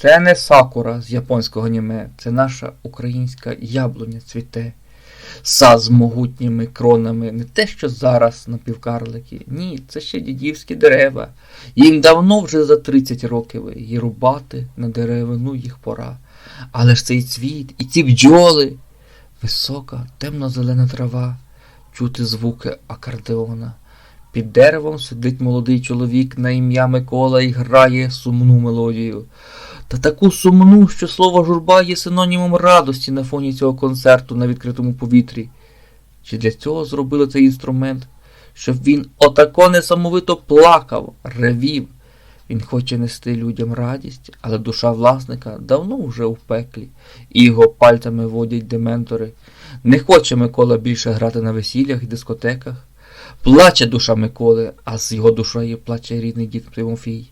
Це не сакура з японського аніме, це наша українська яблуня цвіте. Сад з могутніми кронами, не те, що зараз напівкарлики. Ні, це ще дідівські дерева. Їм давно вже за 30 років і рубати на деревину їх пора. Але ж цей цвіт і ці бджоли. Висока, темно-зелена трава, чути звуки акордеона. Під деревом сидить молодий чоловік на ім'я Микола і грає сумну мелодію. Та таку сумну, що слово журба є синонімом радості на фоні цього концерту на відкритому повітрі. Чи для цього зробили цей інструмент, щоб він отако несамовито плакав, ревів? Він хоче нести людям радість, але душа власника давно вже у пеклі, і його пальцями водять дементори. Не хоче Микола більше грати на весіллях і дискотеках. Плаче душа Миколи, а з його душою плаче рідний дід Тимофій.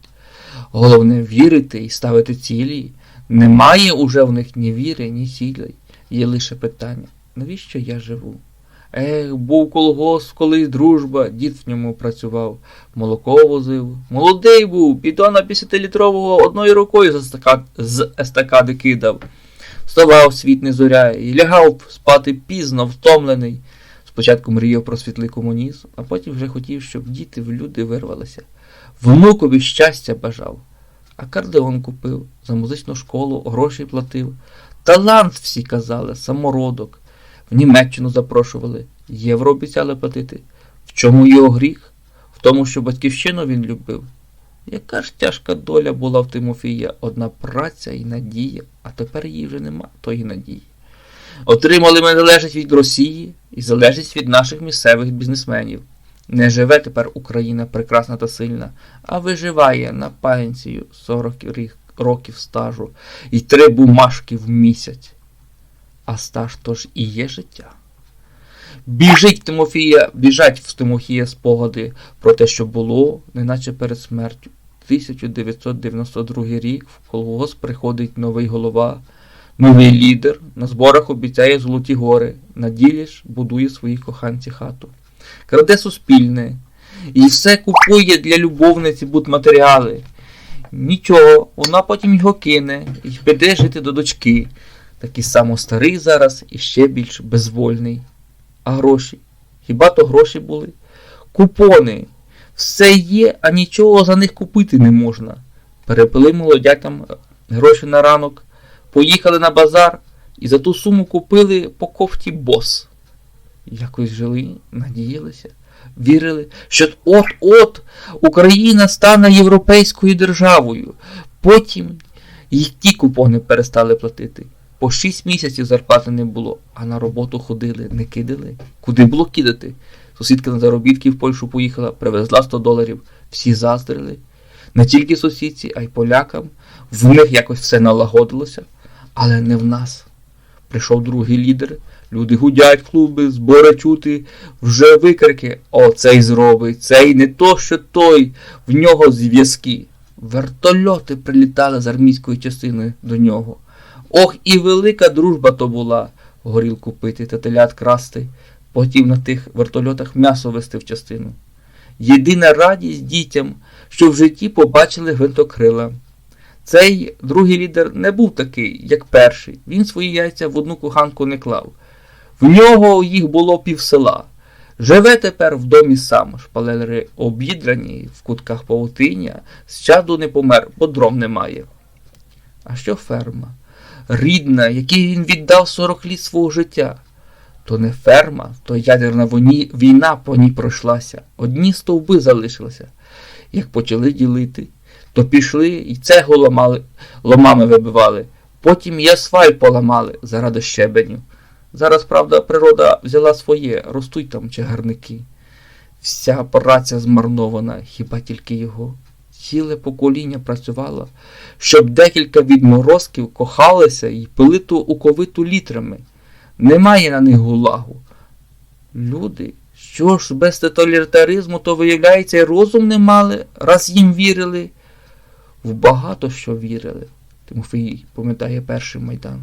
Головне вірити і ставити цілі. Немає уже в них ні віри, ні цілей. Є лише питання, навіщо я живу? Ех, був колгосп, колись дружба, дід в ньому працював, молоко возив. Молодий був, бідона 50-літрового одною рукою з естакади кидав. Вставав світ не зоря і лягав спати пізно, втомлений. Спочатку мріяв про світлий комунізм, а потім вже хотів, щоб діти в люди вирвалися. Внукові щастя бажав. Акордеон купив, за музичну школу гроші платив. Талант всі казали, самородок. В Німеччину запрошували, євро обіцяли платити. В чому його гріх? В тому, що батьківщину він любив. Яка ж тяжка доля була в Тимофія, одна праця і надія, а тепер її вже нема, тої надії. Отримали ми залежність від Росії і залежність від наших місцевих бізнесменів. Не живе тепер Україна прекрасна та сильна, а виживає на пенсію 40 років стажу і три бумажки в місяць. А стаж то ж і є життя. Біжить Тимофія, біжать в Тимофія спогади про те, що було, неначе перед смертю. 1992 рік в колгосп приходить новий голова, новий лідер, на зборах обіцяє золоті гори, на ділі ж будує своїй коханці хату. Краде суспільне і все купує для любовниці будматеріали. Нічого, вона потім його кине і піде жити до дочки. Такий само старий зараз і ще більш безвольний. А гроші? Хіба то гроші були? Купони. Все є, а нічого за них купити не можна. Перепили молодятам гроші на ранок, поїхали на базар і за ту суму купили по кофті бос. Якось жили, надіялися, вірили, що от-от Україна стане європейською державою. Потім їх ті купони перестали платити. По шість місяців зарплати не було, а на роботу ходили, не кидали. Куди було кидати? Сусідка на заробітки в Польщу поїхала, привезла 100 доларів, всі заздрили. Не тільки сусідці, а й полякам. В них якось все налагодилося, але не в нас. Прийшов другий лідер, люди гудять клуби, збори чути, вже викрики. О, цей зробить, цей не то, що той, в нього зв'язки. Вертольоти прилітали з армійської частини до нього. Ох, і велика дружба то була горілку пити та телят красти, потім на тих вертольотах м'ясо вести в частину. Єдина радість дітям, що в житті побачили гвинтокрила. Цей другий лідер не був такий, як перший. Він свої яйця в одну куханку не клав. В нього їх було півсела. Живе тепер в домі сам, шпалери обідрані, в кутках павутиння, з чаду не помер, бо дром немає. А що ферма? Рідна, якій він віддав 40 літ свого життя. То не ферма, то ядерна війна по ній пройшлася. Одні стовби залишилися. Як почали ділити, то пішли і цеглу ламали, ломами вибивали, потім і асфальт поламали заради щебеню. Зараз, правда, природа взяла своє, ростуть там чагарники. Вся праця змарнована, хіба тільки його. Ціле покоління працювало, щоб декілька відморозків кохалися і пили ту уковиту літрами. Немає на них гулагу. Люди, що ж без тоталітаризму, то виявляється, і розум не мали, раз їм вірили. В багато що вірили. Тимофій пам'ятає перший майдан.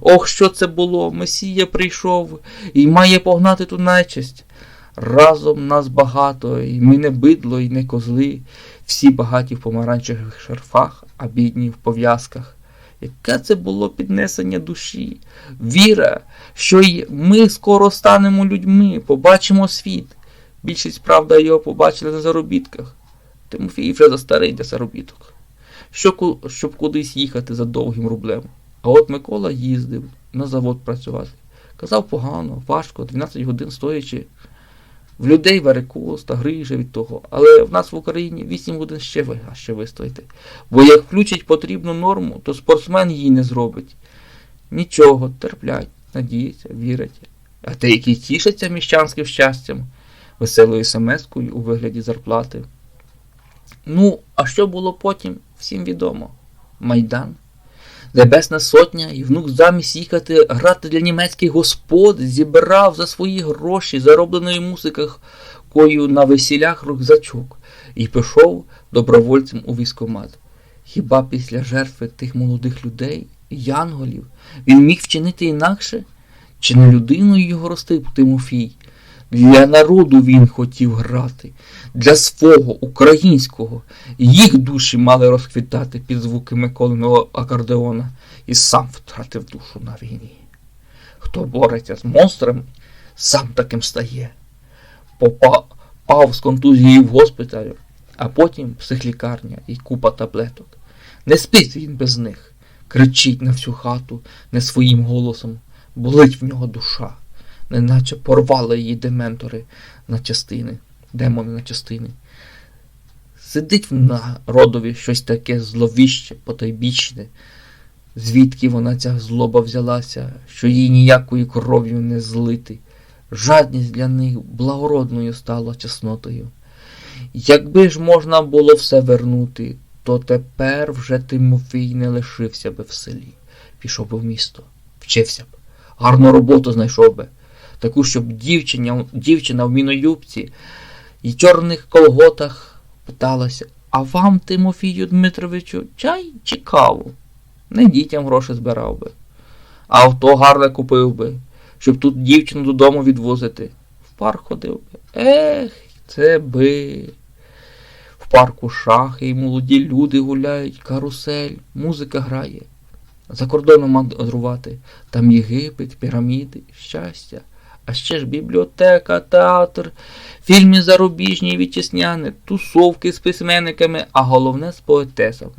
Ох, що це було! Месія прийшов і має погнати ту нечисть. Разом нас багато, і ми не бидло, і не козли, всі багаті в помаранчевих шарфах, а бідні в пов'язках. Яке це було піднесення душі, віра, що й ми скоро станемо людьми, побачимо світ. Більшість, правда, його побачили на заробітках. Тимофій вже застарий для заробіток. Що, щоб кудись їхати за довгим рублем. А от Микола їздив на завод працювати. Казав погано, важко, 12 годин стоячи. В людей варикоз та грижа від того, але в нас в Україні 8 годин ще важче вистояти. Бо як включить потрібну норму, то спортсмен її не зробить. Нічого, терплять, надіються, вірять. А те, які тішаться міщанським щастям, веселою смс-кою у вигляді зарплати. Ну, а що було потім, всім відомо. Майдан. Небесна сотня і внук замість їхати грати для німецьких господ зібрав за свої гроші, заробленої музикою на весілях рюкзачок, і пішов добровольцем у військомат. Хіба після жертви тих молодих людей, янголів, він міг вчинити інакше? Чи не людиною його ростив Тимофій? Для народу він хотів грати, для свого українського. Їх душі мали розквітати під звуки Миколиного акордеона і сам втратив душу на війні. Хто бореться з монстрами, сам таким стає. Попав з контузією в госпіталю, а потім психлікарня і купа таблеток. Не спить він без них, кричить на всю хату не своїм голосом, болить в нього душа, неначе порвали її дементори на частини, демони на частини. Сидить в народові щось таке зловіще, потайбічне, звідки вона ця злоба взялася, що їй ніякою кров'ю не злити. Жадність для них благородною стала чеснотою. Якби ж можна було все вернути, то тепер вже Тимофій не лишився би в селі, пішов би в місто, вчився б, гарну роботу знайшов би, таку, щоб дівчиня, дівчина в міноюбці і чорних колготах питалася, а вам, Тимофію Дмитровичу, чай чи каву? Не дітям гроші збирав би. А авто гарне купив би, щоб тут дівчину додому відвозити. В парк ходив би. Ех, це би. В парку шахи і молоді люди гуляють, карусель, музика грає. За кордоном мандрувати. Там Єгипет, піраміди, щастя. А ще ж бібліотека, театр, фільми зарубіжні і тусовки з письменниками, а головне з поетесами,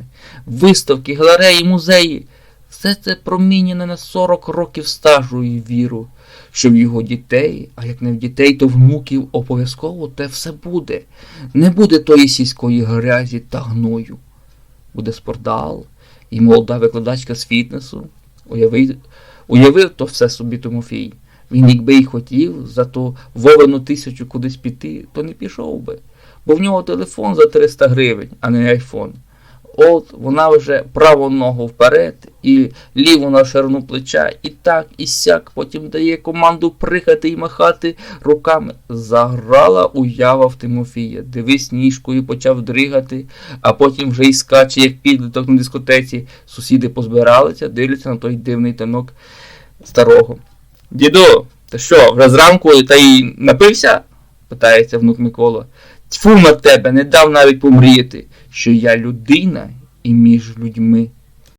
виставки, галереї, музеї. Все це проміняне на 40 років стажу і віру, що в його дітей, а як не в дітей, то внуків обов'язково те все буде. Не буде тої сільської грязі та гною. Буде спортзал і молода викладачка з фітнесу. Уявив, уявив то все собі Тимофій. Він якби й хотів за ту Вовину тисячу кудись піти, то не пішов би. Бо в нього телефон за 300 гривень, а не айфон. От вона вже праву ногу вперед і ліву на ширину плеча, і так, і сяк, потім дає команду прихати і махати руками. Заграла уява в Тимофія. Дивись ніжкою почав дригати, а потім вже й скаче, як підліток на дискотеці. Сусіди позбиралися, дивляться на той дивний танок старого. Діду, ти що, вже зранку та й напився? питається внук Микола. Тьфу на тебе, не дав навіть помріяти, що я людина і між людьми.